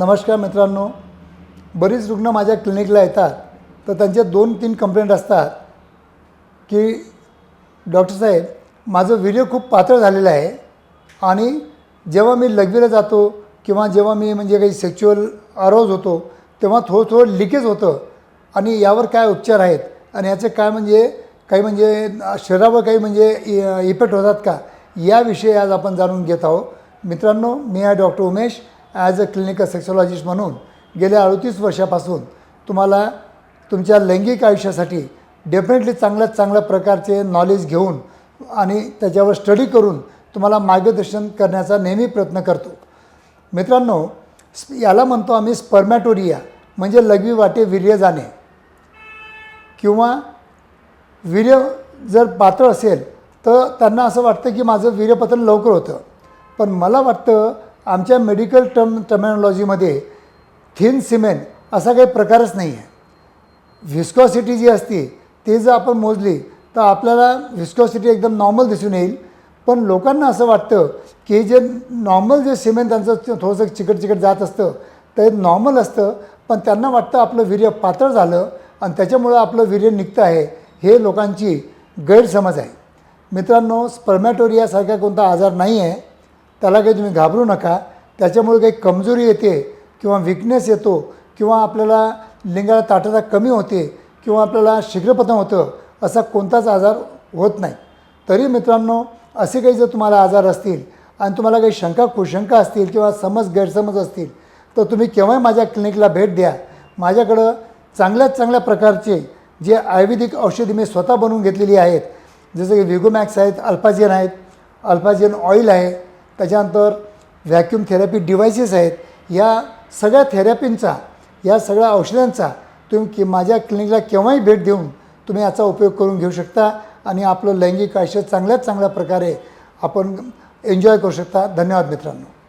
नमस्कार मित्रांनो. बरीच रुग्ण माझ्या क्लिनिकला येतात. तर त्यांचे दोन तीन कंप्लेंट असतात की डॉक्टर साहेब माझं व्हिडिओ खूप पातळ झालेलं आहे आणि जेव्हा मी लघवीला जातो किंवा जेव्हा मी म्हणजे काही सेक्च्युअल अरोज होतो तेव्हा थोडं थोडं लिकेज होतं आणि यावर काय उपचार आहेत आणि याचे काय म्हणजे काही म्हणजे शरीरावर काही म्हणजे इफेक्ट होतात का याविषयी आज आपण जाणून घेत आहोत. मित्रांनो मी आहे doctor Umesh. As a clinical sexologist म्हणून गेल्या अडतीस वर्षापासून तुम्हाला तुमच्या लैंगिक आयुष्यासाठी डेफिनेटली चांगल्यात चांगल्या प्रकारचे नॉलेज घेऊन आणि त्याच्यावर स्टडी करून तुम्हाला मार्गदर्शन करण्याचा नेहमी प्रयत्न करतो. मित्रांनो याला म्हणतो आम्ही स्पर्मॅटोरिया म्हणजे लघवी वाटे वीर्य जाणे. किंवा वीर्य जर पातळ असेल तर त्यांना असं वाटतं की माझं वीर्यपतन लवकर होतं. पण मला वाटतं आमच्या मेडिकल टर्म टर्मॅनॉलॉजीमध्ये थिन सिमेंट असा काही प्रकारच नाही आहे. व्हिस्कॉसिटी जी असते ते जर आपण मोजली तर आपल्याला व्हिस्कॉसिटी एकदम नॉर्मल दिसून येईल. पण लोकांना असं वाटतं की जे नॉर्मल जे सिमेंट त्यांचं थोडंसं चिकट चिकट जात असतं ते नॉर्मल असतं. पण त्यांना वाटतं आपलं वीर्य पातळ झालं आणि त्याच्यामुळं आपलं वीर्य निघतं आहे हे लोकांची गैरसमज आहे. मित्रांनो स्पर्मॅटोरियासारखा कोणता आजार नाही आहे त्याला काही तुम्ही घाबरू नका. त्याच्यामुळे काही कमजोरी येते किंवा विकनेस येतो किंवा आपल्याला लिंगाला ताटता कमी होते किंवा आपल्याला शीघ्रपतन होतं असा कोणताच आजार होत नाही. तरी मित्रांनो असे काही जर तुम्हाला आजार असतील आणि तुम्हाला काही शंका कुशंका असतील किंवा समज गैरसमज असतील तर तुम्ही केव्हाही माझ्या क्लिनिकला भेट द्या. माझ्याकडं चांगल्यात चांगल्या प्रकारचे जे आयुर्वेदिक औषधी मी स्वतः बनवून घेतलेली आहेत जसं की विगोमॅक्स आहेत अल्पाजियन आहेत अल्पाजियन ऑइल आहे त्याच्यानंतर व्हॅक्यूम थेरपी डिव्हायसेस आहेत. या सगळ्या थेरपींचा या सगळ्या औषधांचा तुम्ही की माझ्या क्लिनिकला केव्हाही भेट देऊन तुम्ही याचा उपयोग करून घेऊ शकता आणि आपलं लैंगिक आयुष्य चांगल्यात चांगल्या प्रकारे आपण एन्जॉय करू शकता. धन्यवाद मित्रांनो.